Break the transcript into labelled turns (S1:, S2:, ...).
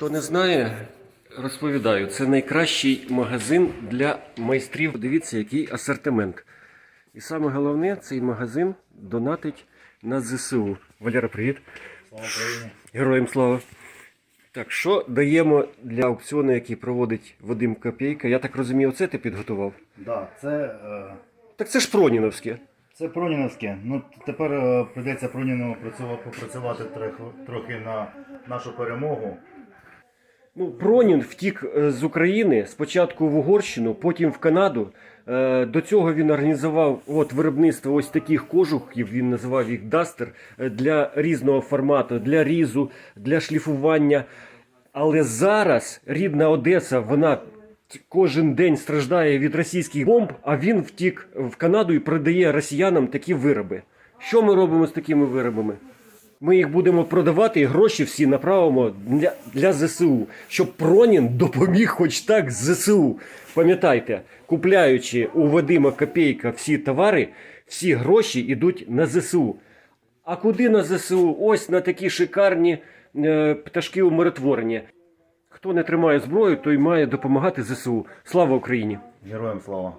S1: Хто не знає, розповідаю, це найкращий магазин для майстрів. Дивіться, який асортимент. І саме головне, цей магазин донатить на ЗСУ. Валера, привіт.
S2: Слава Україні.
S1: Героям слава. Так, що даємо для аукціону, який проводить Вадим Копійка? Я так розумію, оце ти підготував.
S2: Да, це, е,
S1: Так це ж Пронінівське.
S2: це Пронінівське. Ну, тепер е, прийдеться Проніну працювати, попрацювати трохи, трохи на нашу перемогу.
S1: Ну, Пронін втік е, з України спочатку в Угорщину, потім в Канаду. Е, До цього він організував от виробництво ось таких кожухів, він називав їх дастер е, для різного формату, для різу, для шліфування. Але зараз рідна Одеса, вона кожен день страждає від російських бомб, а він втік в Канаду і продає росіянам такі вироби. Що ми робимо з такими виробами? Ми їх будемо продавати і гроші всі направимо для, для ЗСУ, щоб Пронін допоміг хоч так ЗСУ. Пам'ятайте, купляючи у Вадима Копійка всі товари, всі гроші йдуть на ЗСУ. А куди на ЗСУ? Ось на такі шикарні е, пташки умиротворення. Хто не тримає зброю, той має допомагати ЗСУ. Слава Україні!
S2: Героям слава.